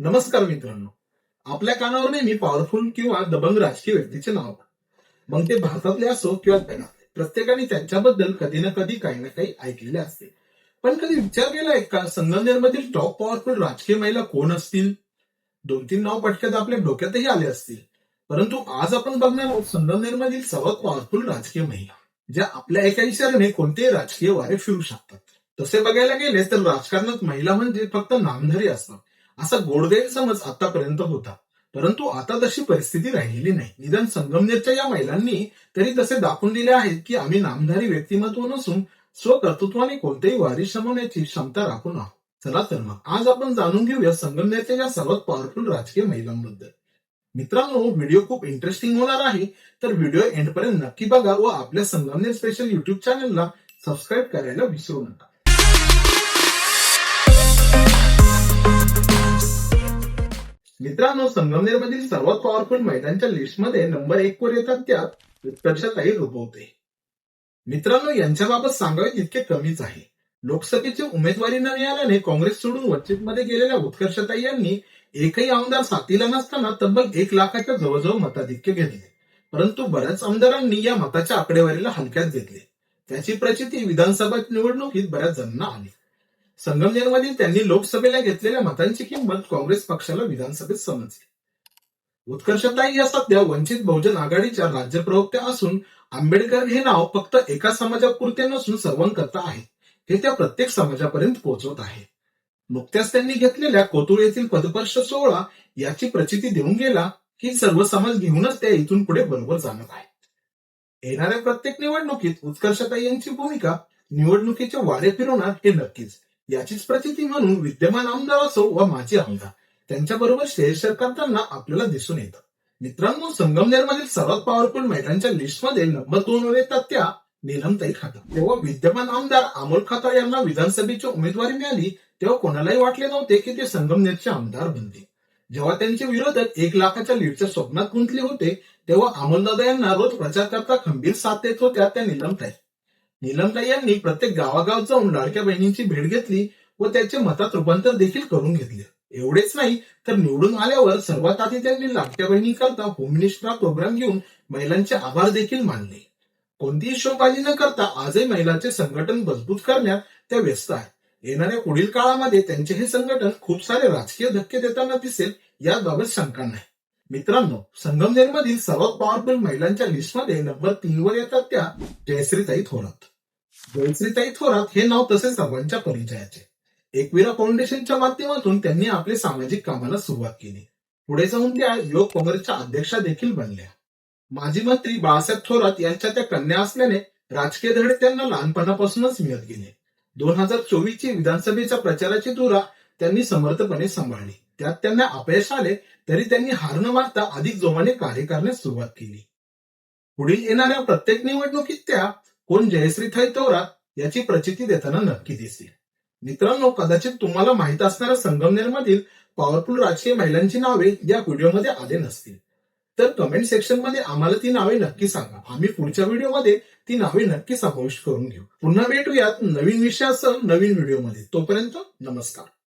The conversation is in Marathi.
नमस्कार मित्रांनो. आपल्या कानावर नेहमी पॉवरफुल किंवा दबंग राजकीय व्यक्तीचे नाव मग ते भारतातले असो किंवा जगातले प्रत्येकाने त्यांच्याबद्दल कधी ना कधी काही ना काही ऐकलेले असते. पण कधी विचार केलाय का संगमनेरमधील टॉप पॉवरफुल राजकीय महिला कोण असतील? दोन तीन नाव पटक्यात आपल्या डोक्यातही आले असतील. परंतु आज आपण बघणार आहोत संगमनेरमधील सर्वात पॉवरफुल राजकीय महिला ज्या आपल्या एका इशाऱ्याने कोणतेही राजकीय वारे फिरू शकतात. तसे बघायला गेले तर राजकारणात महिला म्हणजे फक्त नामधारी असतात. असा गोडगैरसमज आतापर्यंत होता. परंतु आता तशी परिस्थिती राहिलेली नाही. निदान संगमनेरच्या या महिलांनी तरी तसे दाखवून दिले आहेत की आम्ही नामधारी व्यक्तिमत्व नसून स्वकर्तृत्वाने कोणतेही वारी शमवण्याची क्षमता राखून आहोत. चला तर मग आज आपण जाणून घेऊया संगमनेरच्या या सर्वात पॉवरफुल राजकीय महिलांबद्दल. मित्रांनो व्हिडिओ खूप इंटरेस्टिंग होणार आहे. तर व्हिडिओ एंड पर्यंत नक्की बघा व आपल्या संगमनेर स्पेशल युट्यूब चॅनलला सबस्क्राईब करायला विसरू नका. मित्रांनो संगमनेरमधील सर्वात पॉवरफुल महिलांच्या लिस्टमध्ये नंबर एक वर येतात त्यात उत्कर्षताई रुपवते मित्रांनो यांच्याबाबत सांगावे तितके कमीच आहे. लोकसभेची उमेदवारी न मिळाल्याने काँग्रेस सोडून वंचितमध्ये गेलेल्या उत्कर्षताई यांनी एकही आमदार साथीला नसताना तब्बल एक लाखाच्या जवळजवळ मताधिक्य घेतले. परंतु बऱ्याच आमदारांनी या मताच्या आकडेवारीला हलक्यात घेतले. त्याची प्रचिती विधानसभा निवडणुकीत बऱ्याच जणांना आली. संगमनेरमधील त्यांनी लोकसभेला घेतलेल्या मतांची किंमत काँग्रेस पक्षाला विधानसभेत समजली. उत्कर्षताई या सध्या वंचित बहुजन आघाडीच्या राज्य प्रवक्त्या असून आंबेडकर हे नाव फक्त एका समाजापुरते नसून सर्वांकरता आहे. हे त्या प्रत्येक समाजापर्यंत पोहोचवत आहे. नुकत्याच त्यांनी घेतलेल्या कोतुळ येथील पदपर्श सोहळा याची प्रचिती देऊन गेला की सर्व समाज घेऊनच त्या इथून पुढे बरोबर जाणत आहेत येणाऱ्या प्रत्येक निवडणुकीत उत्कर्षताई यांची भूमिका निवडणुकीचे वारे फिरवणार हे नक्कीच. याचीच प्रचिती म्हणून विद्यमान आमदार असो व माजी आमदार त्यांच्याबरोबर शेअर करताना आपल्याला दिसून येतं. मित्रांनो संगमनेरमधील सर्वात पॉवरफुल महिलांच्या लिस्टमध्ये नंबर दोन वर येतात त्या नीलमताई खातर तेव्हा विद्यमान आमदार अमोल खातर यांना विधानसभेची उमेदवारी मिळाली तेव्हा कोणालाही वाटले नव्हते की ते संगमनेरचे आमदार बनतील. जेव्हा त्यांचे विरोधक एक लाखाच्या लीडच्या स्वप्नात गुंतले होते तेव्हा अमोलदादा यांना रोज प्रचार करता खंबीर साथ देत होत्या त्या नीलमताई. नीलमताई यांनी प्रत्येक गावागावात जाऊन लाडक्या बहिणींची भेट घेतली व त्याचे मतात रूपांतर देखील करून घेतले. एवढेच नाही तर निवडून आल्यावर सर्वात आधी त्यांनी लाडक्या बहिणीकरता होम मिनिस्टर प्रोग्राम घेऊन महिलांचे आभार देखील मानले. कोणतीही शोबाजी न करता आजही महिलांचे संघटन मजबूत करण्यात त्या व्यस्त आहेत. येणाऱ्या पुढील काळामध्ये त्यांचे हे संघटन खूप सारे राजकीय धक्के देताना दिसेल याबाबत शंका नाही. मित्रांनो संगमनेरमधील सर्वात पॉवरफुल महिलांच्या लिस्टमध्ये नंबर तीन वर येतात त्या जयश्रीताई थोरात. जयश्रीताई थोरात हे नाव तसे सर्वांच्या परिचयाचे. एकविरा फाउंडेशनच्या माध्यमातून त्यांनी आपले सामाजिक कामाला सुरुवात केली. पुढे जाऊन त्या युवक काँग्रेसच्या अध्यक्षा देखील बनल्या. माजी मंत्री बाळासाहेब थोरात यांच्या त्या कन्या असल्याने राजकीय धडे त्यांना लहानपणापासूनच मिळत गेले. दोन हजार चोवीस ची विधानसभेच्या प्रचाराची धुरा त्यांनी समर्थपणे सांभाळली. त्यात त्यांना अपयश आले तरी त्यांनी हार न मारता अधिक जोमाने कार्य करण्यास सुरुवात केली. पुढील येणाऱ्या प्रत्येक निवडणुकीत त्या कोण जयश्री थाई तोरा याची प्रचिती देताना नक्की दिसेल. मित्रांनो कदाचित तुम्हाला माहीत असणाऱ्या संगमनेरमधील पॉवरफुल राजकीय महिलांची नावे या व्हिडिओमध्ये आले नसतील. तर कमेंट सेक्शनमध्ये आम्हाला ती नावे नक्की सांगा. आम्ही पुढच्या व्हिडिओमध्ये ती नावे नक्की समाविष्ट करून घेऊ. पुन्हा भेटूयात नवीन विषयासह नवीन व्हिडिओमध्ये. तोपर्यंत नमस्कार.